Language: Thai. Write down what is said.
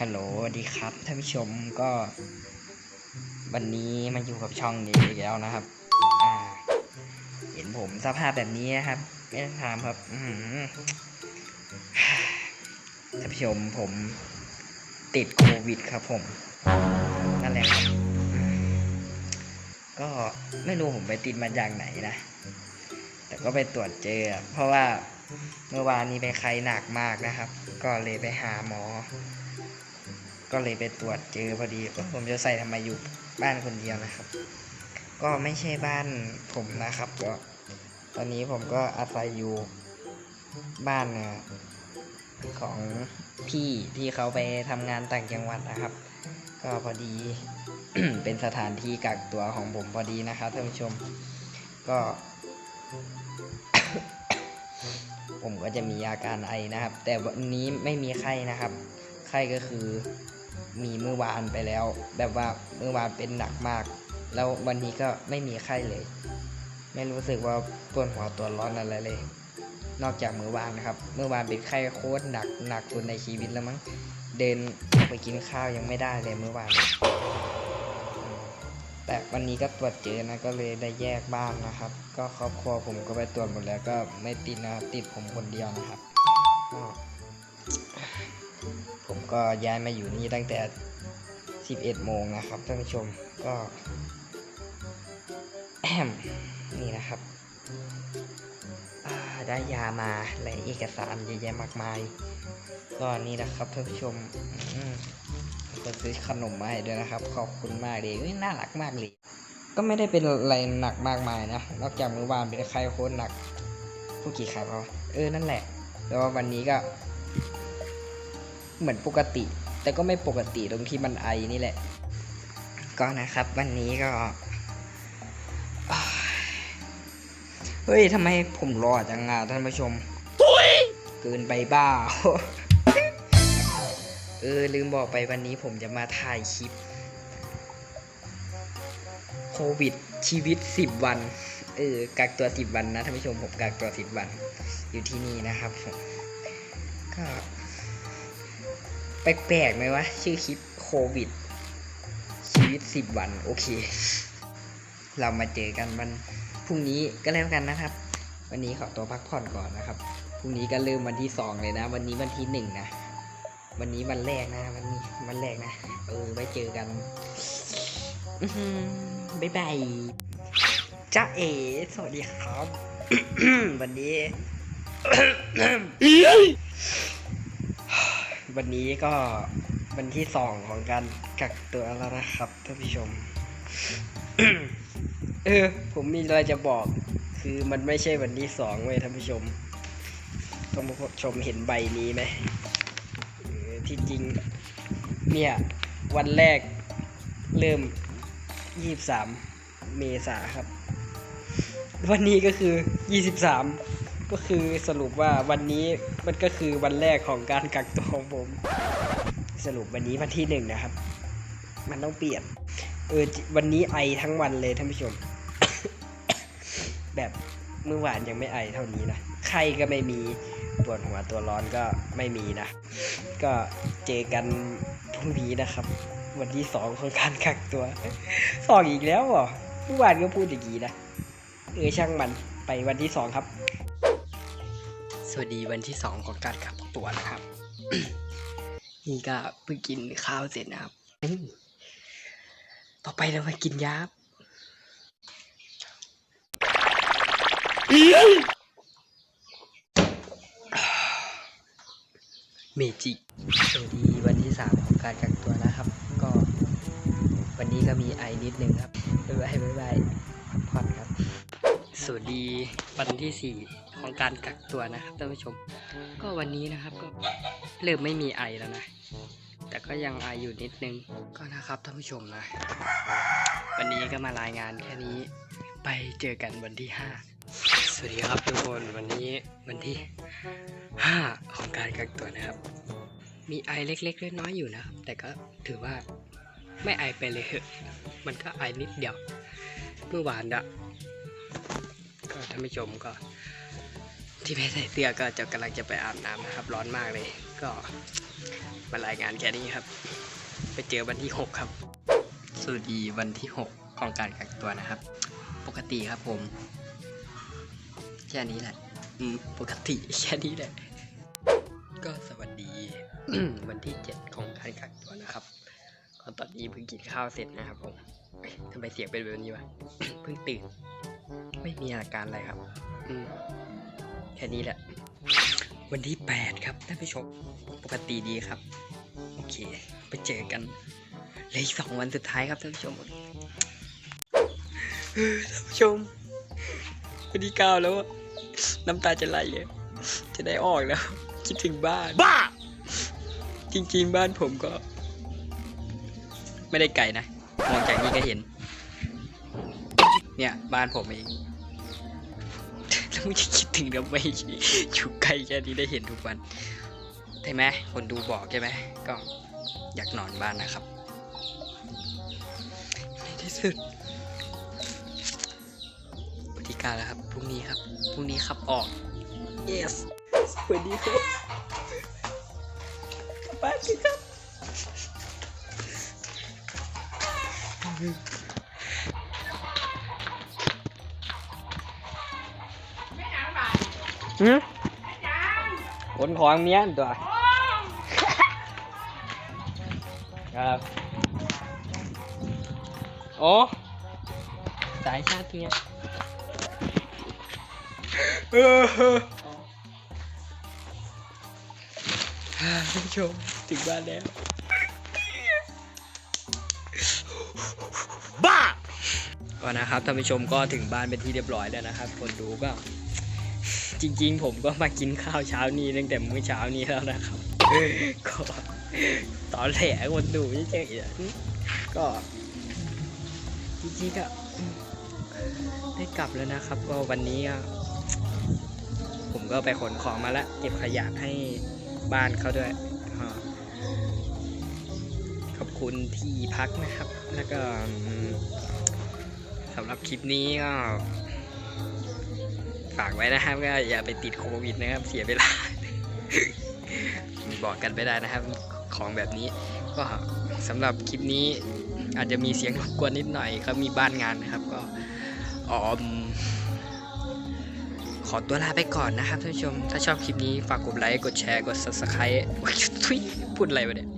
ฮัลโหลสวัสดีครับท่านผู้ชมก็ วันนี้มาอยู่กับช่องนี้อีกแล้วนะครับ อ่า เห็นผมสภาพแบบนี้นะครับ ไม่ต้องถามครับ อืท่านผู้ชมผมติดโควิดครับผม นั่นแหละครับก็ไม่รู้ผมไปติดมาจากไหนนะ แต่ก็ไปตรวจเจอ เพราะว่า เมื่อวานนี้เป็นไข้หนักมากนะครับ ก็เลยไปหาหมอ ก็เลยไปตรวจเจอพอดีผมจะใส่ทำไมอยู่บ้านคนเดียวนะครับ ก็ไม่ใช่บ้านผมนะครับก็ตอนนี้ผมก็อาศัยอยู่บ้านนะของพี่ที่เขาไปทำงานต่างจังหวัดนะครับ ก็พอดีเป็นสถานที่กักตัวของผมพอดีนะครับท่านผู้ชม ก็ ผมก็จะมีอาการไอนะครับ แต่วันนี้ไม่มีไข้นะครับ ไข้ก็คือมีเมื่อวานไปแล้ว แบบว่าเมื่อวานเป็นหนักมาก แล้ววันนี้ก็ไม่มีไข้เลย ไม่รู้สึกว่าปวดหัวตัวร้อนอะไรเลย นอกจากเมื่อวานนะครับ เมื่อวานเป็นไข้โคตรหนักหนักสุดในชีวิตแล้วมั้ง เดินไปกินข้าวยังไม่ได้เลยเมื่อวาน แต่วันนี้ก็ตรวจเจอนะก็เลยได้แยกบ้านนะครับ ก็ครอบครัวผมก็ไปตรวจหมดแล้วก็ไม่ติดนะครับติดผมคนเดียวนะครับก็ผมก็ย้ายมาอยู่นี่ตั้งแต่ 11 โมงนะครับท่านผู้ชมก็แอมนี่นะครับได้ยามาและเอกสารเยอะแยะมากมาย ก็นี่นะครับท่านผู้ชม ก็ซื้อขนมมาให้ด้วยนะครับ ขอบคุณมากเลยน่ารักมากเลย ก็ไม่ได้เป็นอะไรหนักมากมายนะ นอกจากเมื่อวานเป็นไข้โคตรหนักผู้กี่ครับเขาเออ นั่นแหละ แล้ววันนี้ก็ เหมือนปกติ แต่ก็ไม่ปกติตรงที่มันไอนี่แหละ ก็นะครับ วันนี้ก็เฮ้ยทำไมผมรอจังอะท่านผู้ชมเกินไปบ้า เออลืมบอกไปวันนี้ผมจะมาถ่ายคลิป โควิดชีวิต 10 วัน เออกักตัว 10 วันนะท่านผู้ชมผมกักตัว 10 วัน อยู่ที่นี่นะครับผมก็แปลกๆไหมวะ ชื่อคลิปโควิด ชีวิต 10 วัน โอเค เรามาเจอกันวันพรุ่งนี้ก็แล้วกันนะครับ วันนี้ขอตัวพักผ่อนก่อนนะครับพรุ่งนี้ก็เริ่มวันที่สองเลยนะ วันนี้วันที่หนึ่งนะ วันนี้วันแรกนะวันนี้วันแรกนะ เออไว้เจอกันบ๊ายบายจ้าเอสวัสดีครับ วันนี้ วันนี้ก็วันที่สองของการกักตัวแล้วนะครับท่านผู้ชม เออ ผมมีอะไรจะบอก คือมันไม่ใช่วันที่สองเว้ยท่านผู้ชมท่านผู้ชมเห็นใบนี้ไหม ที่จริง เนี่ย วันแรกเริ่มยี่สามเมษาครับ วันนี้ก็คือยี่สิบสามก็คือสรุปว่าวันนี้มันก็คือวันแรกของการกักตัวของผม สรุปวันนี้วันที่หนึ่งนะครับ มันต้องเปลี่ยน เออวันนี้ไอทั้งวันเลยท่านผู้ชม แบบ เมื่อวานยังไม่ไอเท่านี้นะไข้ก็ไม่มีปวดหัวตัวร้อนก็ไม่มีนะ ก็เจอกันพรุ่งนี้นะครับ วันที่สองของการกักตัวสองอีกแล้วเหรอเมื่อวานก็พูดอย่างนี้นะเออช่างมันไปวันที่สองครับ สวัสดีวันที่สองของการกักตัวนะครับ นี่ก็เพิ่งกินข้าวเสร็จนะครับต่อไปเรามากินยาครับ เมจิสวัสดีวันที่สามของการกักตัวนะครับ ก็ วันนี้ก็มีไอนิดนึงครับบ๊ายบายบ๊ายบายพักผ่อนครับ สวัสดีวันที่สี่ของการกักตัวนะครับท่านผู้ชม ก็วันนี้นะครับก็เริ่มไม่มีไอแล้วนะแต่ก็ยังไออยู่นิดนึงก็นะครับท่านผู้ชมนะ วันนี้ก็มารายงานแค่นี้ ไปเจอกันวันที่ห้า สวัสดีครับทุกคนวันนี้วันที่ห้าของการกักตัวนะครับ มีไอเล็กๆน้อยๆอยู่นะครับ แต่ก็ถือว่าไม่ไอไปเลยเถอะมันก็ไอนิดเดียวเมื่อวานอะก็ท่านผู้ชมก็ ที่ไม่ใส่เสื้อก็จะกำลังจะไปอาบน้ำนะครับ ร้อนมากเลย ก็มารายงานแค่นี้ครับ ไปเจอวันที่หกครับ สวัสดีวันที่หกของการกักตัวนะครับ ปกติครับผม แค่นี้แหละ อืม ปกติแค่นี้แหละ ก็สวัสดี วันที่เจ็ดของการกักตัวนะครับก็ตอนนี้เพิ่งกินข้าวเสร็จนะครับผมเอ้ยทำไมเสียงเป็นแบบนี้วะ เพิ่งตื่น ไม่มีอาการอะไรครับ อืม แค่นี้แหละ วันที่แปดครับท่านผู้ชมปกติดีครับ โอเค ไปเจอกันเหลยสองวันสุดท้ายครับท่านผู้ชมเออท่านผู้ชมวันที่เก้าแล้วอะ น้ำตาจะไหลอะจะได้ออกแล้ว คิดถึงบ้าน บ้า จริงๆบ้านผมก็ ไม่ได้ไกลนะ มองจากนี้ก็เห็น เนี่ย บ้านผมเองแล้วมึงจะคิดถึงทำไมอยู่ไกลแค่นี้ได้เห็นทุกวันใช่ไหมคนดูบอกใช่ไหมก็อยากนอนบ้านนะครับ ในที่สุด วันที่เก้าแล้วครับพรุ่งนี้ครับพรุ่งนี้ขับออก yes สวัสดีครับกลับบ้านกันครับหืมขนของเมียนตัวครับโอ้สายชาติเมีย เออท่านผู้ชมถึงบ้านแล้ว บ้าก็นะครับท่านผู้ชมก็ถึงบ้านเป็นที่เรียบร้อยแล้วนะครับ คนดูก็ จริง ๆ ผมก็มากินข้าวเช้านี้ตั้งแต่มื้อเช้านี้แล้วนะครับก็ตอนแหลคนดูเฉยๆอะก็จริงๆก็ได้กลับแล้วนะครับ ก็วันนี้ก็ ผมก็ไปขนของมาล้วเก็บขยะให้บ้านเขาด้วยขอบคุณที่พักนะครับ แล้วก็สำหรับคลิปนี้ก็ฝากไว้นะครับก็อย่าไปติดโควิดนะครับ เสียเวลาบอกกันไม่ได้นะครับของแบบนี้ก็สำหรับคลิปนี้อาจจะมีเสียงรบกวนนิดหน่อยเขามีบ้านงานนะครับ ก็ออม ขอตัวลาไปก่อนนะครับท่านผู้ชม ถ้าชอบคลิปนี้ฝากกดไลค์ กดแชร์ กด subscribe อุ๊ยทุยพูดอะไรวะเนี่ย